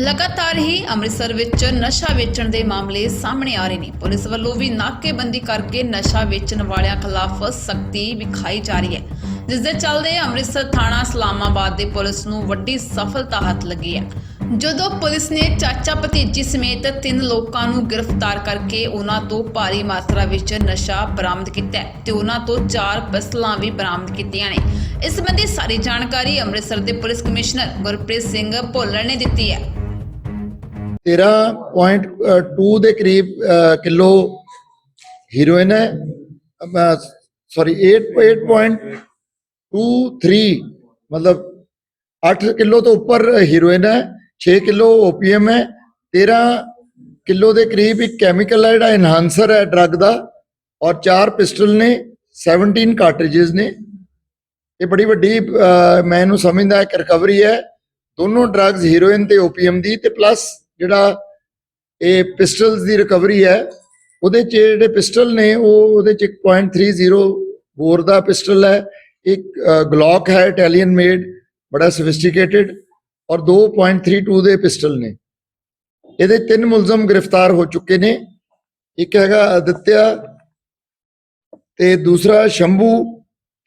ਲਗਾਤਾਰ ਹੀ ਅੰਮ੍ਰਿਤਸਰ ਵਿੱਚ ਨਸ਼ਾ ਵੇਚਣ ਦੇ ਮਾਮਲੇ ਸਾਹਮਣੇ ਆ ਰਹੇ ਨੇ। ਪੁਲਿਸ ਵੱਲੋਂ ਵੀ ਨਾਕੇਬੰਦੀ ਕਰਕੇ ਨਸ਼ਾ ਵੇਚਣ ਵਾਲਿਆਂ ਖਿਲਾਫ ਸਖਤੀ ਵਿਖਾਈ ਜਾ ਰਹੀ ਹੈ। ਜਿਸ ਦੇ ਚੱਲਦੇ ਅੰਮ੍ਰਿਤਸਰ ਥਾਣਾ ਇਸਲਾਮਾਬਾਦ ਦੇ ਪੁਲਿਸ ਨੂੰ ਵੱਡੀ ਸਫਲਤਾ ਹੱਥ ਲੱਗੀ ਹੈ। ਜਦੋਂ ਪੁਲਿਸ ਨੇ ਚਾਚਾ ਭਤੀਜੀ ਸਮੇਤ ਤਿੰਨ ਲੋਕਾਂ ਨੂੰ ਗ੍ਰਿਫਤਾਰ ਕਰਕੇ ਉਹਨਾਂ ਤੋਂ ਭਾਰੀ ਮਾਤਰਾ ਵਿੱਚ ਨਸ਼ਾ ਬਰਾਮਦ ਕੀਤਾ ਤੇ ਉਹਨਾਂ ਤੋਂ ਚਾਰ ਪਿਸਤਲਾਂ ਵੀ ਬਰਾਮਦ ਕੀਤੀਆਂ ਨੇ। ਇਸ ਸੰਬੰਧੀ ਸਾਰੀ ਜਾਣਕਾਰੀ ਅੰਮ੍ਰਿਤਸਰ ਦੇ ਪੁਲਿਸ ਕਮਿਸ਼ਨਰ ਗੁਰਪ੍ਰੀਤ ਸਿੰਘ ਭੁੱਲਰ ਨੇ ਦਿੱਤੀ ਹੈ। 13.2 ਦੇ ਕਰੀਬ ਕਿਲੋ ਹੀਰੋਇਨ ਹੈ। ਸੌਰੀ 8.23 ਮਤਲਬ 8 ਕਿਲੋ ਤੋਂ ਉੱਪਰ ਹੀਰੋਇਨ ਹੈ 6 ਕਿਲੋ ਓਪੀਐਮ ਹੈ। 13 ਕਿਲੋ ਦੇ ਕਰੀਬ ਇੱਕ ਕੈਮੀਕਲ ਹੈ ਜਿਹੜਾ ਐਨਹਾਂਸਰ ਹੈ ਡਰੱਗ ਦਾ ਔਰ 4 ਪਿਸਟਲ ਨੇ 17 ਕਾਰਟ੍ਰਿਜਸ ਨੇ। ਇਹ ਬੜੀ ਵੱਡੀ ਅ, ਮੈਂ ਇਹਨੂੰ ਸਮਝਦਾ ਇੱਕ ਰਿਕਵਰੀ ਹੈ। ਦੋਨੋਂ ਡਰੱਗਸ ਹੀਰੋਇਨ ਤੇ ਓਪੀਐਮ ਦੀ ਤੇ ਪਲੱਸ ਜਿਹੜਾ ਇਹ ਪਿਸਟਲਸ ਦੀ ਰਿਕਵਰੀ ਹੈ, ਉਹਦੇ ਚ ਜਿਹੜੇ ਪਿਸਟਲ ਨੇ, ਉਹ ਉਹਦੇ ਚ ਇੱਕ 0.30 ਬੋਰ ਦਾ ਪਿਸਟਲ ਹੈ, ਇੱਕ ਗਲੌਕ ਹੈ ਇਟਾਲੀਅਨ ਮੇਡ ਬੜਾ ਸੋਫਿਸਟੀਕੇਟਿਡ ਔਰ 2.32 ਦੇ ਪਿਸਟਲ ਨੇ। ਇਹਦੇ ਤਿੰਨ ਮੁਲਜ਼ਮ ਗ੍ਰਿਫਤਾਰ ਹੋ ਚੁੱਕੇ ਨੇ, ਇੱਕ ਹੈਗਾ ਅਦਿੱਤਿਆ ਤੇ ਦੂਸਰਾ ਸ਼ੰਭੂ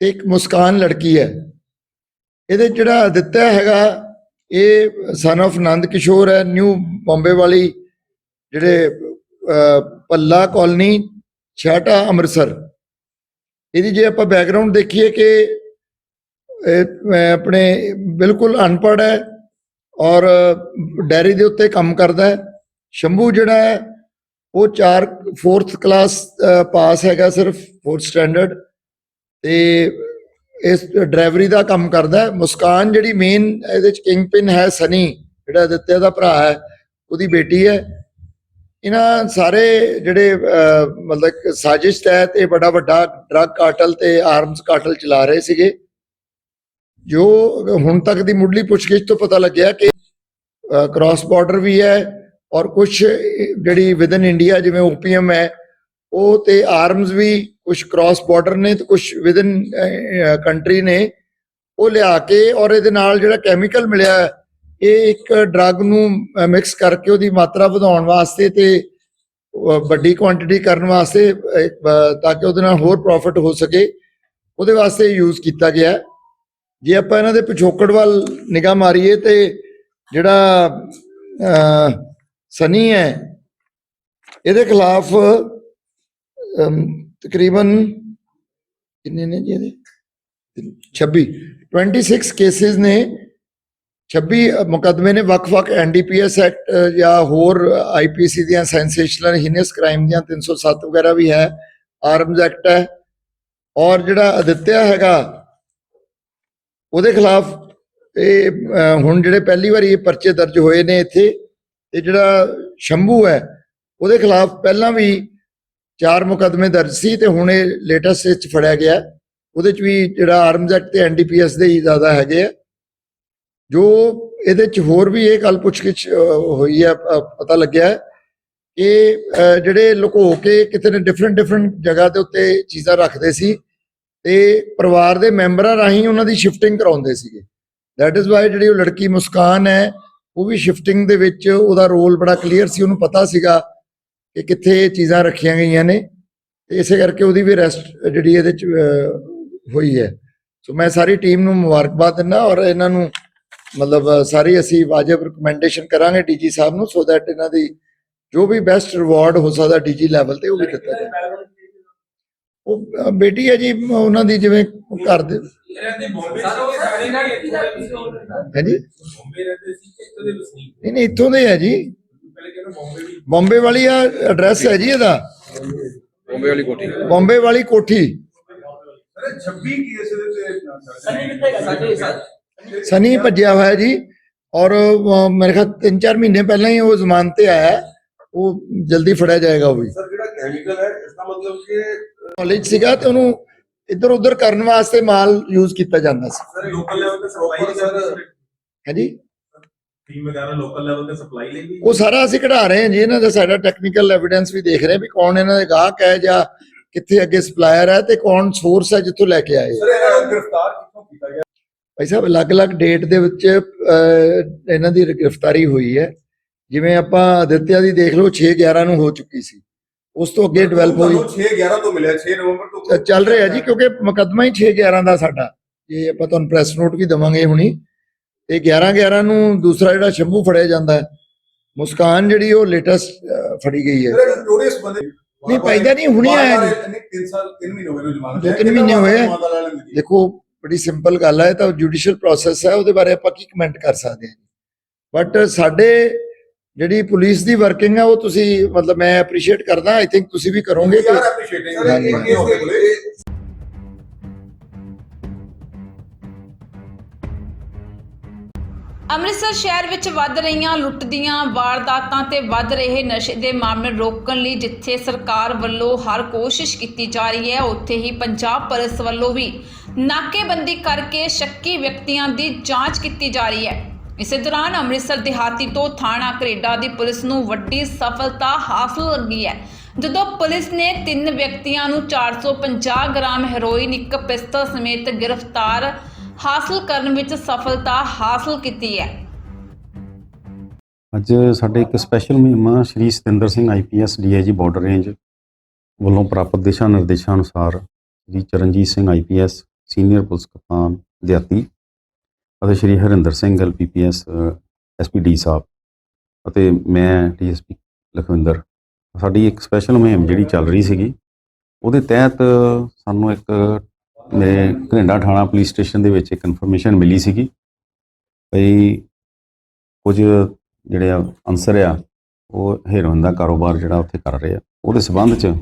ਤੇ ਇੱਕ ਮੁਸਕਾਨ ਲੜਕੀ ਹੈ। ਇਹਦੇ ਜਿਹੜਾ ਅਦਿੱਤਿਆ ਹੈਗਾ ਇਹ ਸਨ of ਨੰਦ ਕਿਸ਼ੋਰ ਹੈ ਨਿਊ ਬੰਬੇ ਵਾਲੀ ਜਿਹੜੇ ਪੱਲਾ ਕਾਲਨੀ ਛਾਟਾ ਅੰਮ੍ਰਿਤਸਰ। ਇਹਦੀ ਜੇ ਆਪਾਂ ਬੈਕਗ੍ਰਾਉਂਡ ਦੇਖੀਏ ਕਿ ਆਪਣੇ ਬਿਲਕੁਲ ਅਨਪੜ੍ਹ ਹੈ ਔਰ ਡੈਰੀ ਦੇ ਉੱਤੇ ਕੰਮ ਕਰਦਾ ਹੈ। ਸ਼ੰਭੂ ਜਿਹੜਾ ਹੈ, ਉਹ 4 4th ਕਲਾਸ ਪਾਸ ਹੈਗਾ ਸਿਰਫ 4th ਸਟੈਂਡਰਡ ਤੇ ਇਸ ਡਰਾਈਵਰੀ ਦਾ ਕੰਮ ਕਰਦਾ ਮੁਸਕਾਨ ਜਿਹੜੀ ਮੇਨ ਇਹਦੇ ਚ ਕਿੰਗ ਪਿਨ ਹੈ ਸਨੀ, ਜਿਹੜਾ ਦਿੱਤੇ ਦਾ ਭਰਾ ਹੈ, ਉਹਦੀ ਬੇਟੀ ਹੈ। ਇਹਨਾਂ ਸਾਰੇ ਜਿਹੜੇ ਮਤਲਬ ਸਾਜ਼ਿਸ਼ ਤਹਿਤ ਇਹ ਬੜਾ ਵੱਡਾ ਡਰੱਗ ਕਾਰਟਲ ਤੇ ਆਰਮਸ ਕਾਰਟਲ ਚਲਾ ਰਹੇ ਸੀਗੇ। ਜੋ ਹੁਣ ਤੱਕ ਦੀ ਮੁੱਢਲੀ ਪੁੱਛਗਿੱਛ ਤੋਂ ਪਤਾ ਲੱਗਿਆ ਕਿ ਕ੍ਰਾਸ ਬਾਰਡਰ ਵੀ ਹੈ ਔਰ ਕੁਝ ਜਿਹੜੀ ਵਿਦਨ ਇੰਡੀਆ ਜਿਵੇਂ ਓਪੀਐਮ ਹੈ, ਉਹ ਤੇ ਆਰਮਸ ਵੀ ਕੁਝ ਕ੍ਰਾਸ ਬਾਰਡਰ ਨੇ ਤੇ ਕੁਝ ਵਿਦਨ ਕੰਟਰੀ ਨੇ, ਉਹ ਲਿਆ ਕੇ ਔਰ ਇਹਦੇ ਨਾਲ ਜਿਹੜਾ ਕੈਮੀਕਲ ਮਿਲਿਆ, ਇਹ ਇੱਕ ਡਰੱਗ ਨੂੰ ਮਿਕਸ ਕਰਕੇ ਉਹਦੀ ਮਾਤਰਾ ਵਧਾਉਣ ਵਾਸਤੇ ਤੇ ਵੱਡੀ ਕੁਆਂਟੀਟੀ ਕਰਨ ਵਾਸਤੇ ਤਾਂ ਕਿ ਉਹਦੇ ਨਾਲ ਹੋਰ ਪ੍ਰੋਫਿਟ ਹੋ ਸਕੇ, ਉਹਦੇ ਵਾਸਤੇ ਯੂਜ਼ ਕੀਤਾ ਗਿਆ। ਜੇ ਆਪਾਂ ਇਹਨਾਂ ਦੇ ਪਿਛੋਕੜ ਵੱਲ ਨਿਗਾਹ ਮਾਰੀਏ ਤੇ ਜਿਹੜਾ ਸਨੀ ਹੈ, ਇਹਦੇ ਖਿਲਾਫ ਤਕਰੀਬਨ ਕਿੰਨੇ ਨੇ ਜੀ ਇਹਦੇ? 26 26 ਕੇਸਿਸ ਨੇ। 26 ਮੁਕੱਦਮੇ ਨੇ ਵੱਖ-ਵੱਖ ਐਨਡੀਪੀਐਸ ਐਕਟ ਜਾਂ ਹੋਰ ਆਈਪੀਸੀ ਦੀਆਂ ਸੈਂਸੇਸ਼ਨਲ ਹੀਨੀਅਸ ਕ੍ਰਾਈਮ ਦੀਆਂ 307 ਵਗੈਰਾ ਵੀ ਹੈ। ਆਰਮਜ਼ ਐਕਟ ਹੈ। ਔਰ ਜਿਹੜਾ ਅਦਿੱਤਿਆ ਹੈਗਾ, ਉਹਦੇ ਖਿਲਾਫ ਇਹ ਹੁਣ ਜਿਹੜੇ ਪਹਿਲੀ ਵਾਰੀ ਇਹ ਪਰਚੇ ਦਰਜ ਹੋਏ ਨੇ ਇੱਥੇ ਤੇ ਜਿਹੜਾ ਸ਼ੰਭੂ ਹੈ, ਉਹਦੇ ਖਿਲਾਫ ਪਹਿਲਾਂ ਵੀ ਚਾਰ ਮੁਕੱਦਮੇ ਦਰਜ ਸੀ ਤੇ ਹੁਣ ਇਹ ਲੇਟੈਸਟ ਵਿੱਚ ਫੜਿਆ ਗਿਆ। ਉਹਦੇ ਚ ਵੀ ਜਿਹੜਾ ਆਰਮਸ ਐਕਟ ਤੇ ਐਨਡੀਪੀਐਸ ਦੇ ਹੀ ਜ਼ਿਆਦਾ ਹੈਗੇ ਆ। ਜੋ ਇਹਦੇ ਚ ਹੋਰ ਵੀ ਇਹ ਗੱਲ ਪੁੱਛਗਿੱਛ ਹੋਈ ਹੈ ਪਤਾ ਲੱਗਿਆ ਕਿ ਜਿਹੜੇ ਲੁਕੋ ਕੇ ਕਿਤੇ ਨੇ ਡਿਫਰੈਂਟ ਡਿਫਰੈਂਟ ਜਗ੍ਹਾ ਦੇ ਉੱਤੇ ਚੀਜ਼ਾਂ ਰੱਖਦੇ ਸੀ ਤੇ ਪਰਿਵਾਰ ਦੇ ਮੈਂਬਰਾਂ ਰਾਹੀਂ ਉਹਨਾਂ ਦੀ ਸ਼ਿਫਟਿੰਗ ਕਰਾਉਂਦੇ ਸੀਗੇ। ਦੈਟ ਇਜ਼ ਵਾਈ ਜਿਹੜੀ ਉਹ ਲੜਕੀ ਮੁਸਕਾਨ ਹੈ, ਉਹ ਵੀ ਸ਼ਿਫਟਿੰਗ ਦੇ ਵਿੱਚ ਉਹਦਾ ਰੋਲ ਬੜਾ ਕਲੀਅਰ ਸੀ, ਉਹਨੂੰ ਪਤਾ ਸੀਗਾ ਕਿ ਕਿੱਥੇ ਇਹ ਚੀਜ਼ਾਂ ਰੱਖੀਆਂ ਗਈਆਂ ਨੇ ਤੇ ਇਸੇ ਕਰਕੇ ਉਹਦੀ ਵੀ ਅਰੈਸਟ ਜਿਹੜੀ ਇਹਦੇ ਚ ਹੋਈ ਹੈ। ਸੋ ਮੈਂ ਸਾਰੀ ਟੀਮ ਨੂੰ ਮੁਬਾਰਕਬਾਦ ਦਿੰਦਾ ਔਰ ਇਹਨਾਂ ਨੂੰ ਮਤਲਬ ਸਾਰੀ ਅਸੀਂ ਵਾਜਬ ਰਿਕਮੈਂਡੇਸ਼ਨ ਕਰਾਂਗੇ ਡੀਜੀ ਸਾਹਿਬ ਨੂੰ ਸੋ ਦੈਟ ਇਹਨਾਂ ਦੀ ਜੋ ਵੀ ਬੈਸਟ ਰਿਵਾਰਡ ਹੋ ਸਕਦਾ ਡੀਜੀ ਲੈਵਲ ਤੇ ਉਹ ਵੀ ਦਿੱਤਾ ਜਾਏ ਉਹ ਬੇਟੀ ਹੈ ਜੀ ਉਹਨਾਂ ਦੀ ਜਿਵੇਂ ਘਰ ਦੇ ਰਹਿੰਦੇ ਬੰਬੇ ਸੀ ਸਾਰੇ ਨਾ ਹੈ ਜੀ ਬੰਬੇ ਰਹਿੰਦੇ ਸੀ ਕਿੱਥੇ ਦੇ ਵਸਨੀਕ। ਨਹੀਂ ਨਹੀਂ ਇੱਥੋਂ ਦੇ ਹੈ ਜੀ। ਬੰਬੇ ਵਾਲੀ ਆ ਐਡਰੈਸ ਹੈ ਜੀ ਇਹਦਾ। ਬੰਬੇ ਵਾਲੀ ਕੋਠੀ। ਬੰਬੇ ਵਾਲੀ ਕੋਠੀ। ਅਰੇ 26 ਕੇਸ ਦੇ ਤੇ ਸਨੀ ਭੱਜਿਆ ਹੋਇਆ ਜੀ। ਔਰ ਮੇਰੇ ਖਿਆਲ 3-4 ਮਹੀਨੇ ਪਹਿਲਾਂ ਹੀ ਉਹ ਜ਼ਮਾਨਤ ਤੇ ਆਇਆ ਹੈ। ਉਹ ਜਲਦੀ ਫੜਿਆ ਜਾਏਗਾ ਉਹ ਵੀ। ਸਰ ਜਿਹੜਾ ਕੈਮੀਕਲ ਹੈ? ਇਸ ਦਾ ਮਤਲਬ ਕਿ ਨੌਲੇਜ ਸੀਗਾ ਤੇ ਉਹਨੂੰ ਇੱਧਰ ਉੱਧਰ ਕਰਨ ਵਾਸਤੇ ਮਾਲ ਯੂਜ਼ ਕੀਤਾ ਜਾਂਦਾ ਸੀ। ਸਰ ਲੋਕਲ ਲੈਵਲ ਤੇ ਸਪਲਾਈ ਸਰ। ਹਾਂਜੀ? ਟੀਮ ਵਗੈਰਾ ਲੋਕਲ ਲੈਵਲ ਤੇ ਸਪਲਾਈ ਲਈ ਵੀ? ਉਹ ਸਾਰਾ ਅਸੀਂ ਕਢਾ ਰਹੇ ਹਾਂ ਜੀ ਇਹਨਾਂ ਦਾ ਸਾਡਾ ਟੈਕਨੀਕਲ ਐਵੀਡੈਂਸ ਵੀ ਦੇਖ ਰਹੇ ਹਾਂ ਵੀ ਕੌਣ ਇਹਨਾਂ ਦੇ ਗਾਹਕ ਹੈ ਜਾਂ ਕਿੱਥੇ ਅੱਗੇ ਸਪਲਾਇਰ ਹੈ ਤੇ ਕੌਣ ਸੋਰਸ ਹੈ ਜਿੱਥੋਂ ਲੈ ਕੇ ਆਏ। ਸਰ ਇਹਨਾਂ ਨੂੰ ਗ੍ਰਿਫਤਾਰ ਕਿੱਥੋਂ ਕੀਤਾ ਗਿਆ? ਭਾਈ ਸਾਹਿਬ ਅਲੱਗ-ਅਲੱਗ ਡੇਟ ਦੇ ਵਿੱਚ ਅਹ, ਇਹਨਾਂ ਦੀ ਗ੍ਰਿਫਤਾਰੀ ਹੋਈ ਹੈ। ਜਿਵੇਂ ਆਪਾਂ ਅਦਿੱਤਿਆ ਦੀ ਦੇਖ ਲਓ 6/11 ਨੂੰ ਹੋ ਚੁੱਕੀ ਸੀ। ਉਸ ਤੋਂ ਅੱਗੇ ਡਿਵੈਲਪ ਹੋਈ। 6 11 ਤੋਂ ਮਿਲਿਆ 6 ਨਵੰਬਰ ਤੋਂ ਚੱਲ ਰਿਹਾ ਜੀ ਕਿਉਂਕਿ ਮੁਕੱਦਮਾ ਹੀ 6/11 ਦਾ ਸਾਡਾ। ਇਹ ਆਪਾਂ ਤੁਹਾਨੂੰ ਪ੍ਰੈਸ ਨੋਟ ਵੀ ਦਵਾਂਗੇ ਹੁਣੀ ਤੇ 11/11 ਨੂੰ ਦੂਸਰਾ ਜਿਹੜਾ ਸ਼ੰਭੂ ਫੜਿਆ ਜਾਂਦਾ ਹੈ ਮੁਸਕਾਨ ਜਿਹੜੀ ਉਹ ਲੇਟੈਸਟ ਫੜੀ ਗਈ ਹੈ ਸਰ ਨੋਟਿਸ ਬੰਦੇ ਨਹੀਂ, ਪੈਦਾ ਨਹੀਂ, ਹੁਣੀ ਆਇਆ ਜੀ। ਨਹੀਂ 3 ਸਾਲ 3 ਮਹੀਨੇ ਹੋ ਗਏ ਨੂੰ ਜਮਾਨਤ ਦੋ ਹੈ। ਤਿੰਨ ਕਿੰਨਾ ਮਹੀਨੇ ਹੋਏ? ਦੇਖੋ ਬੜੀ ਸਿੰਪਲ ਗੱਲ ਹੈ ਇਹ ਤਾਂ ਜੁਡੀਸ਼ੀਅਲ ਪ੍ਰੋਸੈਸ ਹੈ ਉਹਦੇ ਬਾਰੇ ਆਪਾਂ ਕੀ ਕਮੈਂਟ ਕਰ ਸਕਦੇ ਹਾਂ ਬਟ ਸਾਡੇ ਜਿਹੜੀ ਪੁਲਿਸ ਦੀ ਵਰਕਿੰਗ ਹੈ ਉਹ ਤੁਸੀਂ ਮਤਲਬ ਮੈਂ ਐਪਰੀਸ਼ੀਏਟ ਕਰਦਾ ਆਈ ਥਿੰਕ ਤੁਸੀਂ ਵੀ ਕਰੋਗੇ ਕਿ appreciating. ਸਰ, ਇਹ ਅੰਮ੍ਰਿਤਸਰ ਸ਼ਹਿਰ ਵਿੱਚ ਵੱਧ ਰਹੀਆਂ ਲੁੱਟ ਦੀਆਂ ਵਾਰਦਾਤਾਂ ਤੇ ਵੱਧ ਰਹੇ ਨਸ਼ੇ ਦੇ ਮਾਮਲੇ ਰੋਕਣ ਲਈ ਜਿੱਥੇ ਸਰਕਾਰ ਵੱਲੋਂ ਹਰ ਕੋਸ਼ਿਸ਼ ਕੀਤੀ ਜਾ ਰਹੀ ਹੈ, ਉੱਥੇ ਹੀ ਪੰਜਾਬ ਪੁਲਿਸ ਵੱਲੋਂ ਵੀ ਨਾਕੇਬੰਦੀ ਕਰਕੇ ਸ਼ੱਕੀ ਵਿਅਕਤੀਆਂ ਦੀ ਜਾਂਚ ਕੀਤੀ ਜਾ ਰਹੀ ਹੈ। ਇਸੇ ਦੌਰਾਨ ਅੰਮ੍ਰਿਤਸਰ ਦਿਹਾਤੀ ਤੋਂ ਥਾਣਾ ਕਰੇਡਾ ਦੀ ਪੁਲਿਸ ਨੂੰ ਵੱਡੀ ਸਫਲਤਾ ਹਾਸਲ ਲੱਗੀ ਹੈ। ਜਦੋਂ ਪੁਲਿਸ ਨੇ ਤਿੰਨ ਵਿਅਕਤੀਆਂ ਨੂੰ 450 ਗ੍ਰਾਮ ਹੈਰੋਇਨ, ਇੱਕ ਪਿਸਤਲ ਸਮੇਤ ਗ੍ਰਿਫਤਾਰ ਹਾਸਲ ਕਰਨ ਵਿੱਚ ਸਫਲਤਾ ਹਾਸਲ ਕੀਤੀ ਹੈ। ਅੱਜ ਸਾਡੇ ਇੱਕ ਸਪੈਸ਼ਲ ਮੁਹਿੰਮ Shri Satinder Singh IPS DIG border range ਵੱਲੋਂ ਪ੍ਰਾਪਤ ਦਿਸ਼ਾ ਨਿਰਦੇਸ਼ਾਂ ਅਨੁਸਾਰ Shri Charanjit Singh IPS senior police ਕਪਤਾਨ ਦਿਹਾਤੀ ਅਤੇ ਸ਼੍ਰੀ ਹਰਿੰਦਰ ਸਿੰਘ ਐਲਪੀਪੀਐਸ ਐਸਪੀਡੀ ਸਾਹਿਬ ਅਤੇ ਮੈਂ ਡੀਐਸਪੀ ਲਖਵਿੰਦਰ। ਸਾਡੀ ਇੱਕ ਸਪੈਸ਼ਲ ਮੁਹਿੰਮ ਜਿਹੜੀ ਚੱਲ ਰਹੀ ਸੀਗੀ, ਉਹਦੇ ਤਹਿਤ ਸਾਨੂੰ ਇੱਕ ਮੇਰੇ ਘਰਿੰਡਾ ਥਾਣਾ ਪੁਲਿਸ ਸਟੇਸ਼ਨ ਦੇ ਵਿੱਚ ਇੱਕ ਇਨਫੋਰਮੇਸ਼ਨ ਮਿਲੀ ਸੀਗੀ। ਭਈ ਕੁਝ ਜਿਹੜੇ ਆ ਅਨਸਰ ਆ, ਉਹ ਹੀਰੋਇਨ ਦਾ ਕਾਰੋਬਾਰ ਜਿਹੜਾ ਉੱਥੇ ਕਰ ਰਹੇ ਆ। ਉਹਦੇ ਸਬੰਧ 'ਚ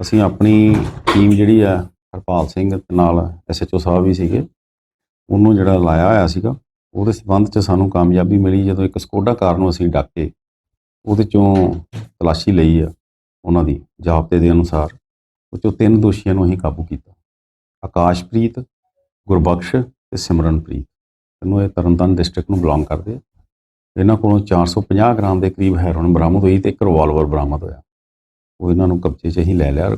ਅਸੀਂ ਆਪਣੀ ਟੀਮ ਜਿਹੜੀ ਆ, ਹਰਪਾਲ ਸਿੰਘ ਤੇ ਨਾਲ ਐਸਐਚਓ ਸਾਹਿਬ ਵੀ ਸੀਗੇ। ਉਹਨੂੰ ਜਿਹੜਾ ਲਾਇਆ ਹੋਇਆ ਸੀਗਾ, ਉਹਦੇ ਸਬੰਧ 'ਚ ਸਾਨੂੰ ਕਾਮਯਾਬੀ ਮਿਲੀ ਜਦੋਂ ਇੱਕ ਸਕੋਡਾ ਕਾਰ ਨੂੰ ਅਸੀਂ ਡੱਕ। ਕੇ ਉਹਦੇ ਚੋਂ ਤਲਾਸ਼ੀ ਲਈ ਆ, ਉਹਨਾਂ ਦੀ ਜਾਬਤੇ ਦੇ ਅਨੁਸਾਰ। ਉਹ ਚੋਂ ਤਿੰਨ ਦੋਸ਼ੀਆਂ ਨੂੰ ਅਸੀਂ ਕਾਬੂ ਕੀਤਾ। ਆਕਾਸ਼ਪ੍ਰੀਤ ਗੁਰਬਖਸ਼ ਤੇ ਸਿਮਰਨਪ੍ਰੀਤ। ਇਹਨੂੰ ਇਹ ਤਰਨਤਾਰਨ ਡਿਸਟ੍ਰਿਕਟ ਨੂੰ ਬਿਲੋਂਗ ਕਰਦੇ ਆ। ਇਹਨਾਂ ਕੋਲੋਂ 450 ਗ੍ਰਾਮ ਦੇ ਕਰੀਬ ਹੈਰੋਇਨ ਬਰਾਮਦ ਹੋਈ ਤੇ ਇੱਕ ਰਿਵਾਲਵਰ ਬਰਾਮਦ ਹੋਇਆ। ਉਹ ਇਹਨਾਂ ਨੂੰ ਕਬਜ਼ੇ 'ਚ ਹੀ ਲੈ ਲਿਆ।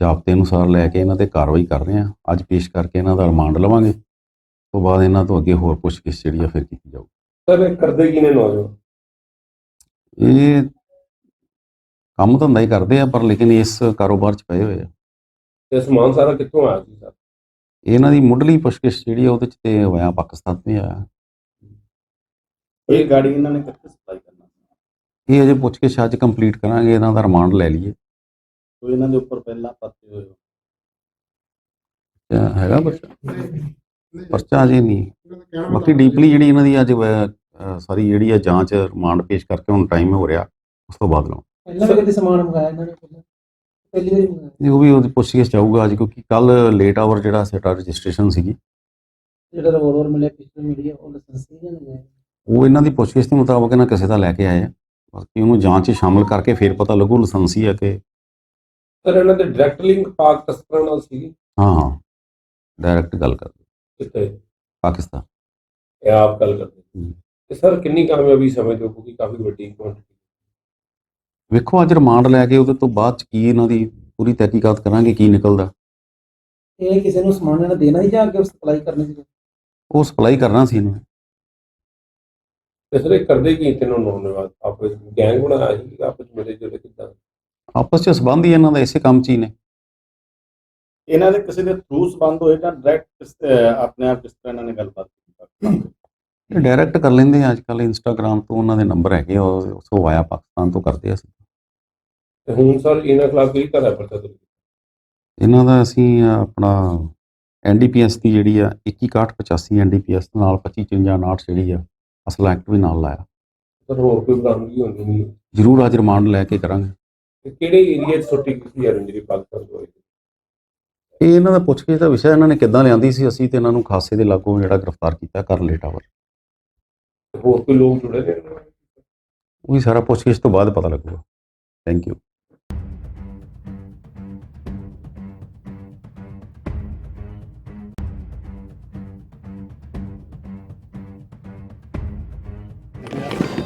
ਜਾਬਤੇ ਅਨੁਸਾਰ ਲੈ ਕੇ ਇਹਨਾਂ ਤੇ ਕਾਰਵਾਈ ਕਰ ਰਹੇ ਆ। ਅੱਜ ਪੇਸ਼ ਕਰਕੇ ਇਹਨਾਂ ਦਾ ਰਿਮਾਂਡ ਲਵਾਂਗੇ। ਤੋਂ ਬਾਅਦ ਇਹਨਾਂ ਤੋਂ ਅੱਗੇ ਹੋਰ ਪੁੱਛਗਿੱਛ ਜਿਹੜੀ ਆ ਫਿਰ ਕੀਤੀ ਜਾਊ ਸਰ ਇਹ ਕਰਦੇ ਕੀ ਨੇ ਨੌਜਵਾਨ? ਇਹ ਕੰਮ ਧੰਦਾ ਹੀ ਕਰਦੇ ਆ ਪਰ ਲੇਕਿਨ ਇਸ ਕਾਰੋਬਾਰ 'ਚ ਪਏ ਹੋਏ ਆ। ਇਹ ਸਮਾਨ ਸਾਰਾ ਕਿੱਥੋਂ ਆਇਆ ਸੀ ਸਰ? ਇਹਨਾਂ ਦੀ ਮੁੱਢਲੀ ਪੁੱਛਗਿੱਛ ਜਿਹੜੀ ਆ ਉਹਦੇ 'ਚ ਤੇ ਹੋਇਆ ਪਾਕਿਸਤਾਨ ਤੋਂ ਹੀ ਆਇਆ। ਇਹ ਗਾੜੀ ਇਹਨਾਂ ਨੇ ਕਿੱਥੇ ਸਪਲਾਈ ਕਰਨਾ ਇਹ ਅਜੇ ਪੁੱਛਗਿੱਛ ਅੱਜ ਕੰਪਲੀਟ ਕਰਾਂਗੇ ਇਹਨਾਂ ਦਾ ਰਿਮਾਂਡ ਲੈ ਲਈਏ। ਕੋਈ ਇਹਨਾਂ ਦੇ ਉੱਪਰ ਪਹਿਲਾਂ ਪਰਚੇ ਹੋਏ। ਕਿਆ ਹੈਗਾ ਪਰਚਾ? ਪਰਚਾ ਅਜੇ ਨਹੀਂ। ਬਾਕੀ ਡੀਪਲੀ ਜਿਹੜੀ ਇਹਨਾਂ ਦੀ ਅੱਜ ਵ- ਅਹ ਸਾਰੀ ਜਿਹੜੀ ਆ ਜਾਂਚ ਰਿਮਾਂਡ ਪੇਸ਼ ਕਰਕੇ ਹੁਣ ਟਾਈਮ ਹੋ ਰਿਹਾ ਉਸ ਤੋਂ ਬਾਅਦ ਲਾਉਂ ਪਹਿਲਾਂ ਵੀ ਕਦੇ ਸਮਾਨ ਮੰਗਾਇਆ ਇਹਨਾਂ ਨੇ ਪਹਿਲਾਂ? ਪਹਿਲੀ ਵਾਰੀ ਮੰਗਾਇਆ। ਉਹ ਵੀ ਉਹਦੀ ਪੁੱਛਗਿੱਛ ਚਾਹੂਗਾ ਅੱਜ ਕਿਉਂਕਿ ਕੱਲ ਲੇਟ ਆਵਰ ਜਿਹੜਾ ਸਾਡਾ ਰਜਿਸਟ੍ਰੇਸ਼ਨ ਸੀਗੀ। ਜਿਹੜਾ ਰਿਵੋਲਵਰ ਮਿਲਿਆ ਪਿਸਟਲ ਮਿਲੀ ਆ, ਉਹ ਲਾਇਸੈਂਸ ਨਹੀਂ? ਮੰਗਾਇਆ ਉਹ ਇਹਨਾਂ ਦੀ ਪੁੱਛਗਿੱਛ ਦੇ ਮੁਤਾਬਕ ਇਹਨਾਂ ਕਿਸੇ ਦਾ ਲੈ ਕੇ ਆਏ ਆ। ਬਾਕੀ ਉਹਨੂੰ ਜਾਂਚ 'ਚ ਸ਼ਾਮਲ ਕਰਕੇ ਫਿਰ ਪਤਾ ਲੱਗੂ ਲਾਇਸੈਂਸੀ ਆ ਕਿ ਸਰ ਇਹਨਾਂ ਦੇ ਡਾਇਰੈਕਟ ਲਿੰਕ ਪਾਕ ਤਸਕਰਾਂ ਨਾਲ ਸੀ ਹਾਂ ਹਾਂ। ਡਾਇਰੈਕਟ ਗੱਲ ਕਰ ਕਿਤੇ ਪਾਕਿਸਤਾਨ। ਇਹ ਆਪ ਗੱਲ ਕਰਦੇ। ਹੂੰ। ਤੇ ਸਰ ਕਿੰਨੀ ਕਾਮਯਾਬੀ ਸਮਝਦੇ ਹੋ ਕਿਉਂਕਿ ਕਾਫੀ ਵੱਡੀ ਕੁਆਂਟੀਟੀ ਵੇਖੋ ਅੱਜ ਰਿਮਾਂਡ ਲੈ ਕੇ ਉਹਦੇ ਤੋਂ ਬਾਅਦ 'ਚ ਕੀ ਇਹਨਾਂ ਦੀ ਪੂਰੀ ਤਹਿਕੀਕਾਤ ਕਰਾਂਗੇ ਕੀ ਨਿਕਲਦਾ। ਇਹ ਕਿਸੇ ਨੂੰ ਸਮਾਨ ਇਹਨਾਂ ਦੇਣਾ ਹੀ ਜਾਂ ਅੱਗੇ ਸਪਲਾਈ ਕਰਨੀ ਸੀ? ਉਹ ਸਪਲਾਈ ਕਰਨਾ ਸੀ ਇਹਨੂੰ। ਤੇ ਸਰ ਇਹ ਕਰਦੇ ਕੀ ਤਿੰਨੋਂ ਨੌਜਵਾਨ ਆਪਸ ਵਿੱਚ ਗੈਂਗ ਬਣਾਇਆ ਸੀ ਆਪਸ ਵਿੱਚ ਮਿਲੇ ਜੁਲੇ ਕਿੱਦਾਂ? ਆਪਸ 'ਚ ਸੰਬੰਧ ਹੀ ਇਹਨਾਂ ਦਾ ਇਸੇ ਕੰਮ 'ਚ ਹੀ ਨੇ। ਇਹਨਾਂ ਦੇ ਕਿਸੇ ਦੇ ਥਰੂ ਸੰਬੰਧ ਹੋਏ ਜਾਂ ਡਾਇਰੈਕਟ ਆਪਣੇ ਆਪ ਕਿਸ ਤਰ੍ਹਾਂ ਇਹਨਾਂ ਨੇ ਗੱਲਬਾਤ ਕੀਤੀ? ਡਾਇਰੈਕਟ ਕਰ ਲੈਂਦੇ ਆ ਅੱਜ ਕੱਲ ਇੰਸਟਾਗ੍ਰam ਤੋਂ ਉਹਨਾਂ ਦੇ ਨੰਬਰ ਹੈਗੇ ਆ, ਉਹ ਸੋ ਆਇਆ ਪਾਕਿਸਤਾਨ ਤੋਂ ਕਰਦੇ ਆ ਅਸੀਂ। ਤੇ ਹੁਣ ਸਰ ਇਹਨਾਂ ਖਿਲਾਫ ਕੀ ਕਰਾ ਪਰਚਾ ਦਰਜ ਇਹਨਾਂ ਦਾ ਅਸੀਂ ਆਪਣਾ ਐਨਡੀਪੀਐਸ ਦੀ ਜਿਹੜੀ ਆ 2185 ਐਨਡੀਪੀਐਸ ਨਾਲ 2559 ਜਿਹੜੀ ਆ ਅਸਲ ਐਕਟ ਵੀ ਨਾਲ ਲਾਇਆ। ਸਰ ਹੋਰ ਕੋਈ ਬਰਾਮਦਗੀ ਹੁੰਦੀ ਨਹੀਂ? ਜ਼ਰੂਰ ਅੱਜ ਰਿਮਾਂਡ ਲੈ ਕੇ ਕਰਾਂਗੇ। ਤੇ ਕਿਹੜੇ ਏਰੀਆ 'ਚ ਛੁੱਟੀ ਕੀਤੀ ਹੈ ਜਿਹੜੀ ਪਾਕਿਸਤਾਨ ਤੋਂ? ਹੋਈ ਇਹ ਇਹਨਾਂ ਦਾ ਪੁੱਛਗਿੱਛ ਦਾ ਵਿਸ਼ਾ ਇਹਨਾਂ ਨੇ ਕਿੱਦਾਂ ਲਿਆਂਦੀ ਸੀ ਅਸੀਂ ਤੇ ਇਹਨਾਂ ਨੂੰ ਖਾਸੇ ਦੇ ਲਾਗੋਂ ਜਿਹੜਾ ਗ੍ਰਿਫਤਾਰ ਕੀਤਾ ਕਰ ਲੇਟ ਆਵਰ ਹੋਰ ਕੋਈ ਲੋਕ ਜੁੜੇ ਨੇ? ਨਾਲ? ਉਹ ਵੀ ਸਾਰਾ ਪੁੱਛਗਿੱਛ ਤੋਂ ਬਾਅਦ ਪਤਾ ਲੱਗੂਗਾ। ਥੈਂਕ ਯੂ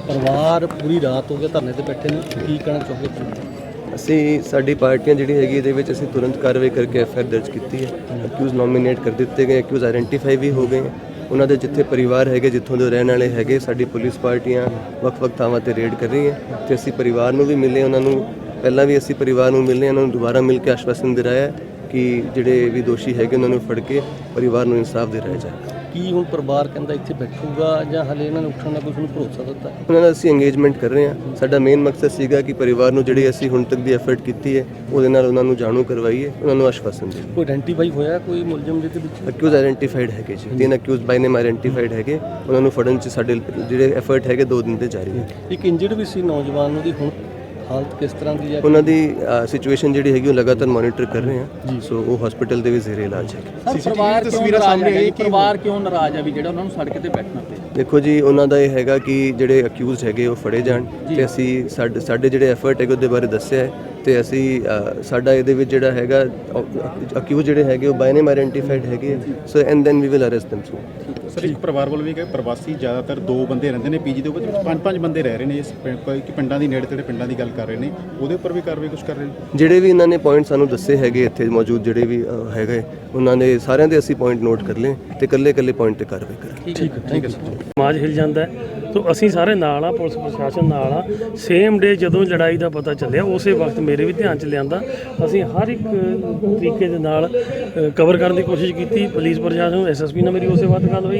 ਪਰਿਵਾਰ ਪੂਰੀ ਰਾਤ ਹੋ ਗਿਆ ਧਰਨੇ ਤੇ ਬੈਠੇ ਨੇ। ਕੀ ਕਹਿਣਾ ਚਾਹੋਗੇ? ਤੁਸੀਂ ਅਸੀਂ ਸਾਡੀ ਪਾਰਟੀਆਂ ਜਿਹੜੀ ਹੈਗੀ ਇਹਦੇ ਵਿੱਚ ਅਸੀਂ ਤੁਰੰਤ ਕਾਰਵਾਈ ਕਰਕੇ ਐਫ ਆਰ ਦਰਜ ਕੀਤੀ ਹੈ। ਅਕਿਊਜ਼ ਨੋਮੀਨੇਟ ਕਰ ਦਿੱਤੇ ਗਏ ਅਕਿਊਜ਼ ਆਇਡੈਂਟੀਫਾਈ ਵੀ ਹੋ ਗਏ। ਹੈ। ਉਹਨਾਂ ਦੇ ਜਿੱਥੇ ਪਰਿਵਾਰ ਹੈਗੇ, ਜਿੱਥੋਂ ਦੇ ਰਹਿਣ ਵਾਲੇ ਹੈਗੇ, ਸਾਡੀ ਪੁਲਿਸ ਪਾਰਟੀਆਂ ਵੱਖ-ਵੱਖ ਥਾਵਾਂ ਤੇ ਰੇਡ ਕਰ ਰਹੀਆਂ। ਤੇ ਅਸੀਂ ਪਰਿਵਾਰ ਨੂੰ ਵੀ ਮਿਲੇ, ਉਹਨਾਂ ਨੂੰ ਪਹਿਲਾਂ ਵੀ ਅਸੀਂ ਪਰਿਵਾਰ ਨੂੰ ਮਿਲਨੇ ਉਹਨਾਂ ਨੂੰ ਦੁਬਾਰਾ ਮਿਲ ਕੇ ਆਸ਼ਵਾਸਨ ਦਿਲਾਇਆ ਹੈ ਕਿ ਜਿਹੜੇ ਵੀ ਦੋਸ਼ੀ ਹੈਗੇ, ਉਹਨਾਂ ਨੂੰ ਫੜ ਕੇ ਪਰਿਵਾਰ ਨੂੰ ਇਨਸਾਫ ਦਿਲਾਇਆ ਜਾਏ। ਕੀ ਹੁਣ ਪਰਿਵਾਰ ਕਹਿੰਦਾ ਇੱਥੇ ਬੈਠੂਗਾ ਜਾਂ ਹਲੇ ਇਹਨਾਂ ਨੇ ਉੱਠਣ ਦਾ ਕੁਝ ਨੂੰ ਭਰੋਸਾ ਦਿੱਤਾ? ਹੈ? ਉਹਨਾਂ ਨਾਲ ਅਸੀਂ ਇੰਗੇਜਮੈਂਟ ਕਰ ਰਹੇ ਹਾਂ। ਸਾਡਾ ਮੇਨ ਮਕਸਦ ਸੀਗਾ ਕਿ ਪਰਿਵਾਰ ਨੂੰ ਜਿਹੜੀ ਅਸੀਂ ਹੁਣ ਤੱਕ ਦੀ ਐਫਰਟ ਕੀਤੀ ਹੈ ਉਹਦੇ ਨਾਲ ਉਹਨਾਂ ਨੂੰ ਜਾਣੂ ਕਰਵਾਈਏ ਉਹਨਾਂ ਨੂੰ ਆਸ਼ਵਾਸਨ ਦੇਈਏ। ਕੋਈ ਆਇਡੈਂਟੀਫਾਈ ਹੋਇਆ ਕੋਈ ਮੁਲਜ਼ਮ ਜਿਹਦੇ ਵਿੱਚ? ਅਕਿਊਜ਼ ਆਇਡੈਂਟੀਫਾਈਡ ਹੈਗੇ ਜੀ। ਤਿੰਨ ਅਕਿਊਜ਼ ਬਾਈ ਨੇਮ ਆਇਡੈਂਟੀਫਾਈਡ ਹੈਗੇ। ਉਹਨਾਂ ਨੂੰ ਫੜਨ ਚ ਸਾਡੇ ਜਿਹੜੇ ਐਫਰਟ ਹੈਗੇ ਦੋ ਦਿਨ ਤੇ ਜਾਰੀ ਹੈ। ਇੱਕ ਇੰਜਰਡ ਵੀ ਸੀ ਨੌਜਵਾਨ ਉਹਦੀ ਹੁਣ। ਹਾਲਤ ਕਿਸ ਤਰ੍ਹਾਂ ਦੀ ਹੈ? ਉਹਨਾਂ ਦੀ ਸਿਚੁਏਸ਼ਨ ਜਿਹੜੀ ਹੈਗੀ ਉਹ ਲਗਾਤਾਰ ਮੋਨੀਟਰ ਕਰ ਰਹੇ ਹਾਂ। ਸੋ ਉਹ ਹਸਪੀਟਲ ਦੇ ਵਿੱਚ ਜ਼ੇਰੇ ਇਲਾਜ ਹੈ ਪਰਿਵਾਰ ਤਸਵੀਰਾਂ ਸਾਹਮਣੇ ਆਈ ਪਰਿਵਾਰ ਕਿਉਂ ਨਾਰਾਜ਼ ਹੈ ਵੀ ਜਿਹੜਾ ਉਹਨਾਂ ਨੂੰ ਸੜਕ ਤੇ ਬੈਠਣਾ ਪਿਆ? ਦੇਖੋ ਜੀ ਉਹਨਾਂ ਦਾ ਇਹ ਹੈਗਾ ਕਿ ਜਿਹੜੇ ਅਕਿਊਜ਼ਡ ਹੈਗੇ ਉਹ ਫੜੇ ਜਾਣ ਤੇ ਅਸੀਂ ਸਾਡੇ ਜਿਹੜੇ ਐਫਰਟ ਹੈਗੇ ਉਹਦੇ ਬਾਰੇ ਦੱਸਿਆ ਹੈ ਤੇ ਅਸੀਂ ਸਾਡਾ ਇਹਦੇ ਵਿੱਚ ਜਿਹੜਾ ਹੈਗਾ ਅਕਿਊਜ਼ ਜਿਹੜੇ ਹੈਗੇ ਉਹ ਬਾਈ ਨੇਮ ਆਇਡੈਂਟੀਫਾਈਡ ਹੈਗੇ so and then we will arrest them soon sir ਇੱਕ ਪਰਿਵਾਰ ਵੱਲੋਂ ਵੀ ਕਹੇ ਪ੍ਰਵਾਸੀ ਜ਼ਿਆਦਾਤਰ ਦੋ ਬੰਦੇ ਰਹਿੰਦੇ ਨੇ ਪੀਜੀ ਦੇ ਉੱਪਰ ਪੰਜ ਪੰਜ ਬੰਦੇ ਰਹਿ ਰਹੇ ਨੇ ਇਸ ਕਿ ਪਿੰਡਾਂ ਦੀ ਨੇੜੇ ਤੇੜੇ ਪਿੰਡਾਂ ਦੀ ਗੱਲ ਕਰ ਰਹੇ ਨੇ ਉਹਦੇ ਉੱਪਰ ਵੀ ਕਾਰਵਾਈ ਕੁਝ ਕਰ ਰਹੇ ਨੇ? ਜਿਹੜੇ ਵੀ ਇਹਨਾਂ ਨੇ ਪੁਆਇੰਟ ਸਾਨੂੰ ਦੱਸੇ ਹੈਗੇ ਇੱਥੇ ਮੌਜੂਦ ਜਿਹੜੇ ਵੀ ਹੈਗੇ ਉਹਨਾਂ ਨੇ ਸਾਰਿਆਂ ਦੇ ਅਸੀਂ ਪੁਆਇੰਟ ਨੋਟ ਕਰ ਲਏ ਤੇ ਇਕੱਲੇ ਇਕੱਲੇ ਪੁਆਇੰਟ ਤੇ ਕਾਰਵਾਈ ਕਰਾਂਗੇ। ਠੀਕ ਹੈ ਥੈਂਕ ਯੂ ਸਮਾਜ ਹਿਲ ਜਾਂਦਾ ਹੈ। ਤੋ ਅਸੀਂ ਸਾਰੇ ਨਾਲ ਆ ਪੁਲਿਸ ਪ੍ਰਸ਼ਾਸਨ ਨਾਲ ਆ ਸੇਮ ਡੇ ਜਦੋਂ ਲੜਾਈ ਦਾ ਪਤਾ ਚੱਲਿਆ ਉਸੇ ਵਕਤ ਮੇਰੇ ਵੀ ਧਿਆਨ ਚ ਲਿਆਂਦਾ। ਅਸੀਂ ਹਰ ਇੱਕ ਤਰੀਕੇ ਦੇ ਨਾਲ ਕਵਰ ਕਰਨ ਦੀ ਕੋਸ਼ਿਸ਼ ਕੀਤੀ। ਪੁਲਿਸ ਪ੍ਰਸ਼ਾਸਨ ਐਸਐਸਪੀ ਨਾਲ ਮੇਰੀ ਉਸੇ ਵਕਤ ਗੱਲ ਹੋਈ।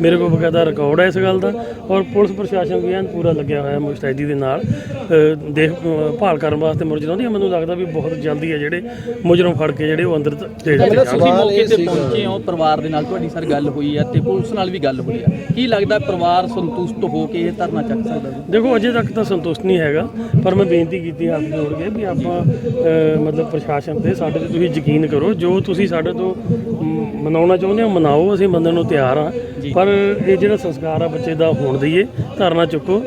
ਮੇਰੇ ਕੋਲ ਬਕਾਇਦਾ ਰਿਕਾਰਡ ਹੈ ਇਸ ਗੱਲ ਦਾ ਔਰ ਪੁਲਿਸ ਪ੍ਰਸ਼ਾਸਨ ਵੀ ਐਨ ਪੂਰਾ ਲੱਗਿਆ ਹੋਇਆ ਮੁਸਤੈਦੀ ਦੇ ਨਾਲ। ਅ, ਦੇਖ ਅ, ਭਾਲ ਕਰਨ ਵਾਸਤੇ ਮੁਲਜ਼ਮਾਂ ਦੀ ਮੈਨੂੰ ਲੱਗਦਾ ਵੀ ਬਹੁਤ ਜਲਦੀ ਹੈ ਜਿਹੜੇ ਮੁਜਰਮ ਫੜ ਕੇ ਜਿਹੜੇ ਉਹ ਅੰਦਰ ਦੇ ਦਿੱਤੇ ਜਾਣਗੇ ਮੌਕੇ ਤੇ ਪਹੁੰਚੇ ਹੋ ਪਰਿਵਾਰ ਦੇ ਨਾਲ ਤੁਹਾਡੀ ਸਰ ਗੱਲ ਹੋਈ ਹੈ ਤੇ ਪੁਲਿਸ ਨਾਲ ਵੀ ਗੱਲ ਹੋਈ ਹੈ ਕੀ ਲੱਗਦਾ ਪਰਿਵਾਰ ਸੰਤੁਸ਼ਟ ਹੋ ਕੇ ਇਹ ਧਰਨਾ ਚੱਕ ਸਕਦਾ ਜੀ ਦੇਖੋ ਅਜੇ ਤੱਕ ਤਾਂ ਸੰਤੁਸ਼ਟ ਨਹੀਂ ਹੈਗਾ ਪਰ ਮੈਂ ਬੇਨਤੀ ਕੀਤੀ ਹੱਥ ਜੋੜ ਕੇ ਵੀ ਆਪਾਂ ਅ, ਮਤਲਬ ਪ੍ਰਸ਼ਾਸਨ ਤੇ ਸਾਡੇ ਤੇ ਤੁਸੀਂ ਯਕੀਨ ਕਰੋ ਜੋ ਤੁਸੀਂ ਸਾਡੇ ਤੋਂ ਮ, ਮਨਾਉਣਾ ਚਾਹੁੰਦੇ ਹੋ ਮਨਾਓ। ਅਸੀਂ ਮੰਨਣ ਨੂੰ ਤਿਆਰ ਹਾਂ ਪਰ ਇਹ ਜਿਹੜਾ ਸੰਸਕਾਰ ਆ ਬੱਚੇ ਦਾ ਹੋਣ ਦਈਏ ਧਰਨਾ ਚੁੱਕੋ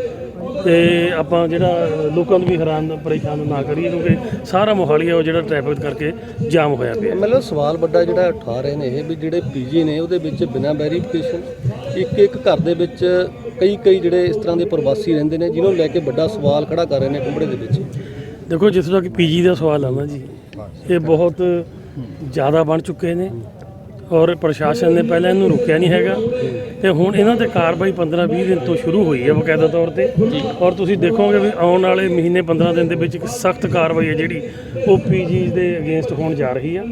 ਤੇ ਆਪਾਂ ਜਿਹੜਾ ਲੋਕਾਂ ਨੂੰ ਵੀ ਹੈਰਾਨ ਪਰੇਸ਼ਾਨ ਨਾ ਕਰੀਏ ਕਿਉਂਕਿ ਸਾਰਾ ਮੋਹਾਲੀ ਆ ਉਹ ਜਿਹੜਾ ਟ੍ਰੈਫਿਕ ਕਰਕੇ ਜਾਮ ਹੋਇਆ ਪਿਆ। ਮਤਲਬ ਸਵਾਲ ਵੱਡਾ ਜਿਹੜਾ ਉਠਾ ਰਹੇ ਨੇ ਇਹ ਵੀ ਜਿਹੜੇ ਪੀਜੀ ਨੇ ਉਹਦੇ ਵਿੱਚ ਬਿਨਾਂ ਵੈਰੀਫਿਕੇਸ਼ਨ ਇੱਕ ਇੱਕ ਘਰ ਦੇ ਵਿੱਚ ਕਈ ਕਈ ਜਿਹੜੇ ਇਸ ਤਰ੍ਹਾਂ ਦੇ ਪ੍ਰਵਾਸੀ ਰਹਿੰਦੇ ਨੇ ਜਿਨ੍ਹਾਂ ਨੂੰ ਲੈ ਕੇ ਵੱਡਾ ਸਵਾਲ ਖੜਾ ਕਰ ਰਹੇ ਨੇ ਕੁੰਬੜੇ ਦੇ ਵਿੱਚ। ਦੇਖੋ ਜਿਸ ਤੱਕ ਪੀਜੀ ਦਾ ਸਵਾਲ ਆ ਨਾ ਜੀ ਇਹ ਬਹੁਤ ਜ਼ਿਆਦਾ ਬਣ ਚੁੱਕੇ ਨੇ ਔਰ ਪ੍ਰਸ਼ਾਸਨ ਨੇ ਪਹਿਲਾਂ ਇਹਨੂੰ ਰੋਕਿਆ ਨਹੀਂ ਹੈਗਾ। ਤੇ ਹੁਣ ਇਹਨਾਂ ਤੇ ਕਾਰਵਾਈ 15-20 ਦਿਨ ਤੋਂ ਸ਼ੁਰੂ ਹੋਈ ਹੈ ਬਕਾਇਦਾ ਤੌਰ ਤੇ। ਔਰ ਤੁਸੀਂ ਦੇਖੋਗੇ ਵੀ ਆਉਣ ਵਾਲੇ ਮਹੀਨੇ 15 ਦਿਨ ਦੇ ਵਿੱਚ ਇੱਕ ਸਖਤ ਕਾਰਵਾਈ ਹੈ ਜਿਹੜੀ ਉਹ ਪੀਜੀ ਦੇ ਅਗੇਂਸਟ ਹੋਣ ਜਾ ਰਹੀ ਆ।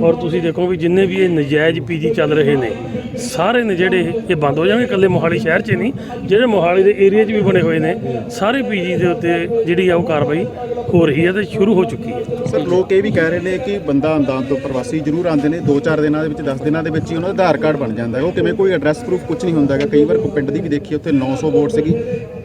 ਔਰ ਤੁਸੀਂ ਦੇਖੋ ਵੀ ਜਿੰਨੇ ਵੀ ਇਹ ਨਜਾਇਜ਼ ਪੀਜੀ ਚੱਲ ਰਹੇ ਨੇ, ਸਾਰੇ ਨੇ ਜਿਹੜੇ ਇਹ- ਬੰਦ ਹੋ ਜਾਣਗੇ, ਇਕੱਲੇ ਮੋਹਾਲੀ ਸ਼ਹਿਰ 'ਚ ਨਹੀਂ, ਜਿਹੜੇ ਮੋਹਾਲੀ ਦੇ ਏਰੀਆ 'ਚ ਵੀ ਬਣੇ ਹੋਏ ਨੇ, ਸਾਰੇ ਪੀਜੀ ਦੇ ਉੱਤੇ ਜਿਹੜੀ ਆ ਉਹ ਕਾਰਵਾਈ ਹੋ ਰਹੀ ਹੈ ਤੇ ਸ਼ੁਰੂ ਹੋ ਚੁੱਕੀ ਹੈ। ਸਰ, ਲੋਕ ਇਹ ਵੀ ਕਹਿ ਰਹੇ ਨੇ ਕਿ ਬੰਦਾ ਅੰਦਾਨ ਤੋਂ ਪ੍ਰਵਾਸੀ ਜ਼ਰੂਰ ਆਉਂਦੇ ਨੇ 2-4 ਦਿਨਾਂ ਦੇ ਵਿੱਚ 10 ਦਿਨਾਂ ਦੇ ਵਿੱਚ ਹੀ ਉਹਨਾਂ ਦਾ ਆਧਾਰ ਕਾਰਡ ਬਣ ਜਾਂਦਾ ਉਹ ਕਿਵੇਂ ਕੋਈ ਐਡਰੈਸ ਪ੍ਰੂਫ ਕੁਝ ਨਹੀਂ ਹੁੰਦਾ ਹੈਗਾ। ਕਈ ਵਾਰ ਕੋਈ ਪਿੰਡ ਦੀ ਵੀ ਦੇਖੀ, ਉੱਥੇ 900 ਵੋਟ ਸੀਗੀ।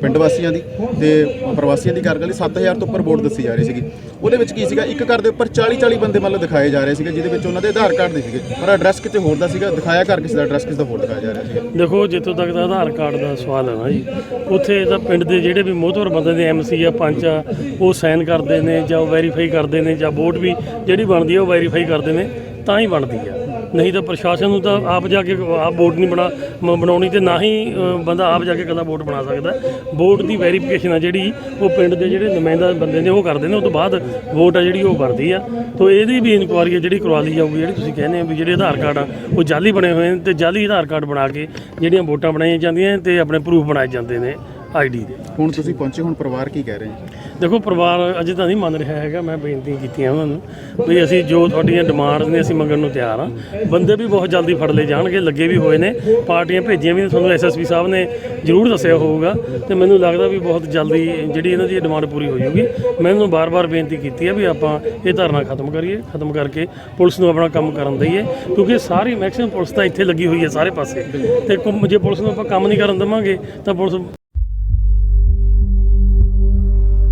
ਪਿੰਡ ਵਾਸੀਆਂ ਦੀ ਤੇ ਪ੍ਰਵਾਸੀਆਂ ਦੀ ਕਰ ਗਲੀ 7000 ਤੋਂ ਉੱਪਰ ਵੋਟ ਦੱਸੀ ਜਾ ਰਹੀ ਸੀਗੀ। ਉਹਦੇ ਵਿੱਚ ਕੀ ਸੀਗਾ? ਇੱਕ ਘਰ ਦੇ ਉੱਪਰ 40-40 ਬੰਦੇ ਮੰਨ ਲਓ ਦਿਖਾਏ ਜਾ ਰਹੇ ਸੀਗੇ, ਜਿਹਦੇ ਵਿੱਚ ਉਹਨਾਂ ਦੇ ਆਧਾਰ ਕਾਰਡ ਦੇ ਸੀਗੇ। ਪਰ ਐਡਰੈਸ ਕਿਤੇ ਹੋਰ ਦਾ ਸੀਗਾ, ਦਿਖਾਇਆ ਘਰ ਕਿਸੇ ਦਾ ਐਡਰੈਸ ਕਿਸੇ ਦਾ ਹੋਰ ਦਿਖਾਇਆ ਜਾ ਰਿਹਾ ਸੀਗਾ। ਦੇਖੋ, ਜਿੱਥੋਂ ਤੱਕ ਦਾ ਆਧਾਰ ਕਾਰਡ ਦਾ ਸਵਾਲ ਹੈ ਨਾ ਜੀ, ਉੱਥੇ ਤਾਂ ਪਿੰਡ ਦੇ ਜਿਹੜੇ ਵੀ ਮੋਹਤਵਰ ਬੰਦੇ ਨੇ ਐਮਸੀ ਆ, ਪੰਚ ਆ, ਉਹ ਸਾਈਨ ਕਰਦੇ ਨੇ ਜਾਂ ਉਹ ਵੈਰੀਫਾਈ ਕਰਦੇ ਨੇ ਜਾਂ ਵੋਟ ਵੀ ਜਿਹੜੀ ਬਣਦੀ ਆ, ਉਹ ਵੈਰੀਫਾਈ ਕਰਦੇ ਨੇ, ਤਾਂ ਹੀ ਬਣਦੀ ਆ। ਨਹੀਂ ਤਾਂ ਪ੍ਰਸ਼ਾਸਨ ਨੂੰ ਤਾਂ ਆਪ ਜਾ ਕੇ ਆਪ ਵੋਟ ਨਹੀਂ ਬਣਾ ਮ- ਬਣਾਉਣੀ ਤੇ ਨਾ ਹੀ ਅ, ਬੰਦਾ ਆਪ ਜਾ ਕੇ ਇਕੱਲਾ ਵੋਟ ਬਣਾ ਸਕਦਾ। ਵੋਟ ਦੀ ਵੈਰੀਫਿਕੇਸ਼ਨ ਆ ਜਿਹੜੀ ਉਹ ਪਿੰਡ ਦੇ ਜਿਹੜੇ ਨੁਮਾਇੰਦਾ ਬੰਦੇ ਨੇ ਉਹ ਕਰਦੇ ਨੇ ਉਸ ਤੋਂ ਬਾਅਦ ਵੋਟ ਆ ਜਿਹੜੀ ਉਹ ਵਰਦੀ ਆ। ਤੋਂ ਇਹਦੀ ਵੀ ਇਨਕੁਆਰੀ ਆ ਜਿਹੜੀ ਕਰਵਾ ਲਈ ਜਾਊਗੀ ਜਿਹੜੀ ਤੁਸੀਂ ਕਹਿੰਦੇ ਆ ਵੀ ਜਿਹੜੇ ਆਧਾਰ ਕਾਰਡ ਆ ਉਹ ਜਾਲੀ ਬਣੇ ਹੋਏ ਨੇ ਤੇ ਜਾਲੀ ਆਧਾਰ ਕਾਰਡ ਬਣਾ ਕੇ ਜਿਹੜੀਆਂ ਵੋਟਾਂ ਬਣਾਈਆਂ ਜਾਂਦੀਆਂ ਤੇ ਆਪਣੇ ਪ੍ਰੂਫ ਬਣਾਏ ਜਾਂਦੇ ਨੇ। ਆਈਡੀ ਦੇ। ਹੁਣ ਤੁਸੀਂ ਪਹੁੰਚੇ ਹੁਣ ਪਰਿਵਾਰ ਕੀ ਕਹਿ ਰਹੇ ਹੈ ਦੇਖੋ ਪਰਿਵਾਰ ਅਜੇ ਤਾਂ ਨਹੀਂ ਮੰਨ ਰਿਹਾ ਹੈਗਾ ਮੈਂ ਬੇਨਤੀ ਕੀਤੀਆਂ ਉਹਨਾਂ ਨੂੰ ਵੀ ਅਸੀਂ ਜੋ ਤੁਹਾਡੀਆਂ ਡਿਮਾਂਡਸ ਨੇ ਅਸੀਂ ਮੰਗਣ ਨੂੰ ਤਿਆਰ ਹਾਂ। ਬੰਦੇ ਵੀ ਬਹੁਤ ਜਲਦੀ ਫੜ ਲਏ ਜਾਣਗੇ ਲੱਗੇ ਵੀ ਹੋਏ ਨੇ। ਪਾਰਟੀਆਂ ਭੇਜੀਆਂ ਵੀ ਨੇ ਤੁਹਾਨੂੰ ਐਸਐਸਪੀ ਸਾਹਿਬ ਨੇ ਜ਼ਰੂਰ ਦੱਸਿਆ ਹੋਊਗਾ। ਤੇ ਮੈਨੂੰ ਲੱਗਦਾ ਵੀ ਬਹੁਤ ਜਲਦੀ ਜਿਹੜੀ ਇਹਨਾਂ ਦੀ ਡਿਮਾਂਡ ਪੂਰੀ ਹੋ ਜਾਊਗੀ। ਮੈਂ ਇਹਨੂੰ ਬਾਰ-ਬਾਰ ਬੇਨਤੀ ਕੀਤੀ ਹੈ ਵੀ ਆਪਾਂ ਇਹ ਧਰਨਾ ਖਤਮ ਕਰੀਏ ਖਤਮ ਕਰਕੇ ਪੁਲਿਸ ਨੂੰ ਆਪਣਾ ਕੰਮ ਕਰਨ ਦਈਏ। ਕਿਉਂਕਿ ਸਾਰੀ ਮੈਕਸਿਮਮ ਪੁਲਿਸ ਤਾਂ ਇੱਥੇ ਲੱਗੀ ਹੋਈ ਹੈ ਸਾਰੇ ਪਾਸੇ। ਤੇ ਜੇ ਪੁਲਿਸ ਨੂੰ ਆਪਾਂ ਕੰਮ ਨਹੀਂ ਕਰਨ ਦੇਵਾਂਗੇ ਤਾਂ ਪੁਲਿਸ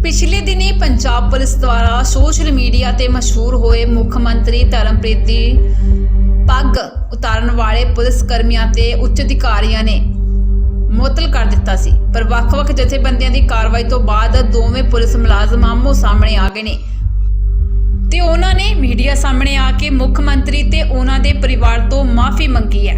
ਪਿਛਲੇ ਦਿਨੀ ਪੰਜਾਬ ਪੁਲਿਸ ਦੁਆਰਾ ਸੋਸ਼ਲ ਮੀਡੀਆ ਤੇ ਮਸ਼ਹੂਰ ਹੋਏ ਮੁੱਖ ਮੰਤਰੀ ਧਰਮਪ੍ਰੀਤ ਦੀ ਪੱਗ ਉਤਾਰਨ ਵਾਲੇ ਪੁਲਿਸ ਕਰਮੀਆਂ ਤੇ ਉੱਚ ਅਧਿਕਾਰੀਆਂ ਨੇ ਮੁਅੱਤਲ ਕਰ ਦਿੱਤਾ ਸੀ, ਪਰ ਵੱਖ-ਵੱਖ ਜਥੇਬੰਦੀਆਂ ਦੀ ਕਾਰਵਾਈ ਤੋਂ ਬਾਅਦ ਦੋਵੇਂ ਪੁਲਿਸ ਮੁਲਾਜ਼ਮ ਆਮੋ ਸਾਹਮਣੇ ਆ ਗਏ ਨੇ। ਤੇ ਉਹਨਾਂ ਨੇ ਮੀਡੀਆ ਸਾਹਮਣੇ ਆ ਕੇ ਮੁੱਖ ਮੰਤਰੀ ਤੇ ਉਹਨਾਂ ਦੇ ਪਰਿਵਾਰ ਤੋਂ ਮਾਫੀ ਮੰਗੀ ਹੈ।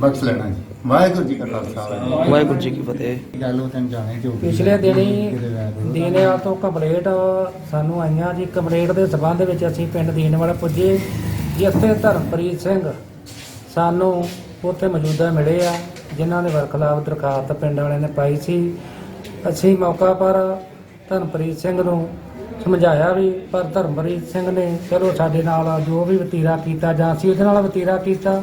ਬਖਸ਼ ਲੈਣਾ ਜੀ। ਵਾਹਿਗੁਰੂ ਜੀ ਕਾ ਖਾਲਸਾ। ਵਾਹਿਗੁਰੂ ਜੀ ਕੀ ਫਤਿਹ। ਗੱਲ ਉਹ ਤੈਨੂੰ ਜਾਣੇ ਜੋ ਪਿਛਲੇ ਦਿਨੀ ਦੀਨੇਵਾਲ ਤੋਂ ਕੰਪਲੇਂਟ ਸਾਨੂੰ ਆਈਆਂ ਜੀ। ਕੰਪਲੇਂਟ ਦੇ ਸਬੰਧ ਵਿੱਚ ਅਸੀਂ ਪਿੰਡ ਦੀਨੇਵਾਲ ਪੁੱਜੇ। ਜਿੱਥੇ ਧਰਮਪ੍ਰੀਤ ਸਿੰਘ ਸਾਨੂੰ ਉੱਥੇ ਮੌਜੂਦਾ ਮਿਲੇ ਆ ਜਿਨ੍ਹਾਂ ਦੇ ਵਰਖਲਾਫ ਦਰਖਾਸਤ ਪਿੰਡ ਵਾਲਿਆਂ ਨੇ ਪਾਈ ਸੀ। ਅਸੀਂ ਮੌਕਾ ਪਰ ਧਰਮਪ੍ਰੀਤ ਸਿੰਘ ਨੂੰ ਸਮਝਾਇਆ ਵੀ ਪਰ ਧਰਮਪ੍ਰੀਤ ਸਿੰਘ ਨੇ ਚਲੋ ਸਾਡੇ ਨਾਲ ਜੋ ਵੀ ਵਤੀਰਾ ਕੀਤਾ ਜਾਂ ਅਸੀਂ ਉਹਦੇ ਨਾਲ ਵਤੀਰਾ ਕੀਤਾ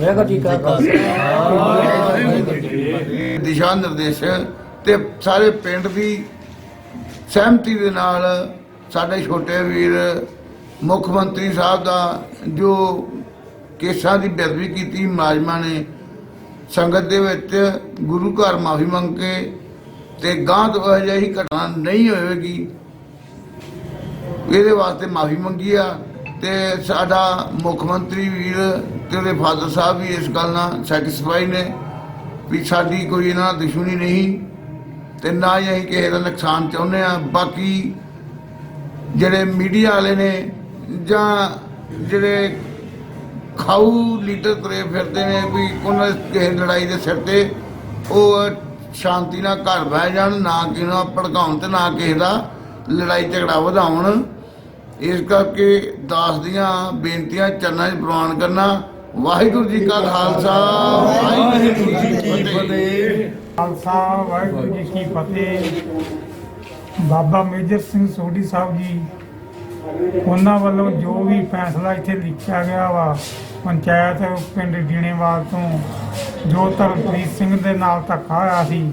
ਵਾਹਿਗੁਰੂ ਜੀ ਕਾ ਖਾਲਸਾ ਦਿਸ਼ਾ ਨਿਰਦੇਸ਼ ਤੇ ਸਾਰੇ ਪਿੰਡ ਦੀ ਸਹਿਮਤੀ ਦੇ ਨਾਲ ਸਾਡੇ ਛੋਟੇ ਵੀਰ ਮੁੱਖ ਮੰਤਰੀ ਸਾਹਿਬ ਦਾ ਜੋ ਕੇਸਾਂ ਦੀ ਬੇਅਦਬੀ ਕੀਤੀ ਮੁਲਾਜ਼ਮਾਂ ਨੇ, ਸੰਗਤ ਦੇ ਵਿੱਚ ਗੁਰੂ ਘਰ ਮਾਫੀ ਮੰਗ ਕੇ ਤੇ ਗਾਂ ਤੋਂ ਅਜਿਹੀ ਘਟਨਾ ਨਹੀਂ ਹੋਵੇਗੀ, ਇਹਦੇ ਵਾਸਤੇ ਮਾਫੀ ਮੰਗੀ ਆ ਤੇ ਸਾਡਾ ਮੁੱਖ ਮੰਤਰੀ ਵੀਰ ਤੇ ਉਹਦੇ ਫਾਦਰ ਸਾਹਿਬ ਵੀ ਇਸ ਗੱਲ ਨਾਲ ਸੈਟੀਸਫਾਈ ਨੇ ਵੀ ਸਾਡੀ ਕੋਈ ਇਹਨਾਂ ਨਾਲ ਦੁਸ਼ਮਣੀ ਨਹੀਂ ਤੇ ਨਾ ਹੀ ਅਸੀਂ ਕਿਸੇ ਦਾ ਨੁਕਸਾਨ ਚਾਹੁੰਦੇ ਆ ਬਾਕੀ ਜਿਹੜੇ ਮੀਡੀਆ ਵਾਲੇ ਨੇ ਜਾਂ ਜਿਹੜੇ ਖਾਊ ਲੀਡਰ ਤੁਰੇ ਫਿਰਦੇ ਨੇ ਵੀ ਉਹਨਾਂ ਕਿਸੇ ਲੜਾਈ ਦੇ ਸਿਰ ਤੇ ਉਹ ਸ਼ਾਂਤੀ ਨਾਲ ਘਰ ਬਹਿ ਜਾਣ, ਨਾ ਕਿਸੇ ਨੂੰ ਭੜਕਾਉਣ ਤੇ ਨਾ ਕਿਸੇ ਦਾ ਲੜਾਈ ਝਗੜਾ ਵਧਾਉਣ। ਇਸ ਕਰਕੇ ਦਾਸ ਦੀਆਂ ਬੇਨਤੀਆਂ ਚਰਨਾਂ 'ਚ ਪ੍ਰਵਾਨ ਕਰਨਾ ਵਾਹਿਗੁਰੂ ਜੀ ਕਾ ਖਾਲਸਾ, ਵਾਹਿਗੁਰੂ ਜੀ ਕੀ ਫਤਿਹ। ਖਾਲਸਾ, ਵਾਹਿਗੁਰੂ ਜੀ ਕੀ ਫਤਿਹ। ਬਾਬਾ ਮੇਜਰ ਸਿੰਘ ਸੋਢੀ ਸਾਹਿਬ ਜੀ, ਉਹਨਾਂ ਵੱਲੋਂ ਜੋ ਵੀ ਫੈਸਲਾ ਇੱਥੇ ਲਿਖਿਆ ਗਿਆ ਵਾ, ਪੰਚਾਇਤ ਪਿੰਡ ਜੀਣੇਵਾਲ ਤੋਂ, ਜੋ ਧਰਮਪ੍ਰੀਤ ਸਿੰਘ ਦੇ ਨਾਲ ਧੱਕਾ ਹੋਇਆ ਸੀ,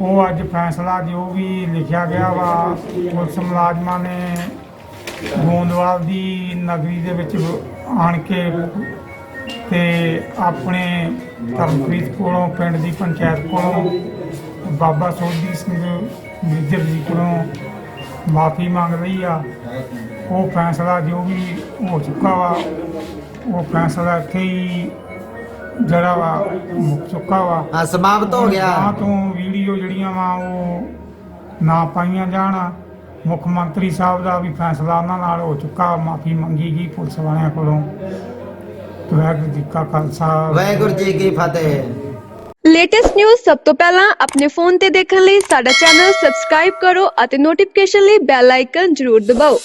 ਉਹ ਅੱਜ ਫੈਸਲਾ ਜੋ ਵੀ ਲਿਖਿਆ ਗਿਆ ਵਾ, ਪੁਲਿਸ ਮੁਲਾਜ਼ਮਾਂ ਨੇ ਗੋਂਦਵਾਲ ਦੀ ਨਗਰੀ ਦੇ ਵਿੱਚ ਆਣ ਕੇ ਤੇ ਆਪਣੇ ਧਰਮਪ੍ਰੀਤ ਕੋਲੋਂ ਪਿੰਡ ਦੀ ਪੰਚਾਇਤ ਕੋਲੋਂ ਬਾਬਾ ਸੋਢੀ ਸਿੰਘ ਮੇਜਰ ਜੀ ਕੋਲੋਂ ਮਾਫੀ ਮੰਗ ਰਹੀ ਆ। ਉਹ ਫੈਸਲਾ ਜੋ ਵੀ ਹੋ ਚੁੱਕਾ ਵਾ ਉਹ ਫੈਸਲਾ ਇੱਥੇ ਹੀ ਜਿਹੜਾ ਵਾ ਮੁੱਕ ਚੁੱਕਾ ਵਾ। ਹਾਂ ਸਮਾਪਤ ਹੋ ਗਿਆ। ਤਾਂ ਤੋਂ ਵੀਡੀਓ ਜਿਹੜੀਆਂ ਵਾ ਉਹ ਨਾ ਪਾਈਆਂ ਜਾਣ। ਮੁੱਖ ਮੰਤਰੀ ਸਾਹਿਬ ਦਾ ਵੀ ਫੈਸਲਾ ਉਹਨਾਂ ਨਾਲ ਹੋ ਚੁੱਕਾ ਮਾਫੀ ਮੰਗੀ ਗਈ ਪੁਲਿਸ ਵਾਲਿਆਂ ਕੋਲੋਂ। ਵਾਹਿਗੁਰੂ ਜੀ ਕਾ ਖਾਲਸਾ। ਵਾਹਿਗੁਰੂ ਜੀ ਕੀ ਫਤਿਹ। ਲੇਟੈਸਟ ਨਿਊਜ਼ ਸਭ ਤੋਂ ਪਹਿਲਾਂ ਆਪਣੇ ਫੋਨ ਤੇ ਦੇਖਣ ਲਈ ਸਾਡਾ ਚੈਨਲ ਸਬਸਕ੍ਰਾਈਬ ਕਰੋ ਅਤੇ ਨੋਟੀਫਿਕੇਸ਼ਨ ਲਈ ਬੈਲ ਆਈਕਨ ਜ਼ਰੂਰ ਦਬਾਓ।